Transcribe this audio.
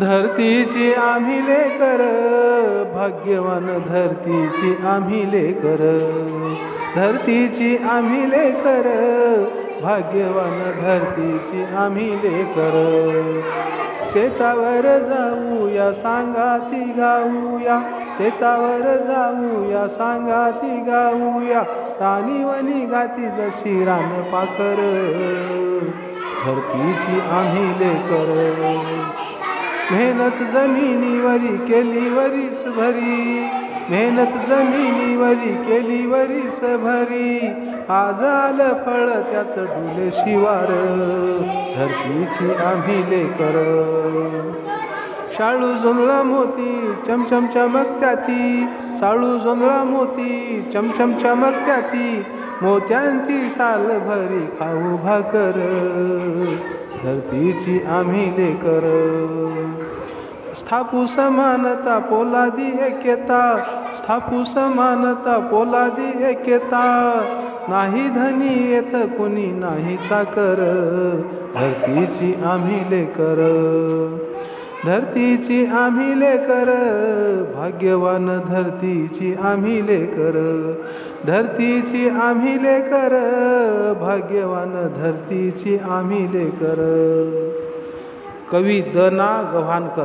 धरतीची आम्ही लेकर भाग्यवान धरतीची आम्ही लेकर. धरतीची आम्ही लेकर भाग्यवान धरतीची आम्ही लेकर. शेतावर जाऊया सांगाती गाऊया शेतावर जाऊया सांगाती गाऊया राणीवनी गाती जशी रान पाखर. धरतीची आम्ही लेकर मेहनत जमिनीवरी केली वरीस भरी. मेहनत जमिनीवरी केली वरीस भरी. आज आलं फळ त्याचं दुले शिवार. धरतीची आम्ही लेकर. शाळू जोंधळा मोती चमचम चमकत्याती साळू जोंधळा मोती चमचम चमकत्याती मोत्यांची साल भरी खाऊ भाकर. धरतीची आम्ही लेकर. स्थापू समानता पोलादी एकेता. स्थापू समानता पोलादी एकेता. नाही धनी येथ कुणी नाही चाकर. धरतीची आम्ही लेकर. धरतीची आम्ही लेकर. भाग्यवान धरतीची आम्ही लेकर. धरतीची आम्ही लेकर. भाग्यवान धरतीची आम्ही लेकर. कवी द ना गव्हाणकर.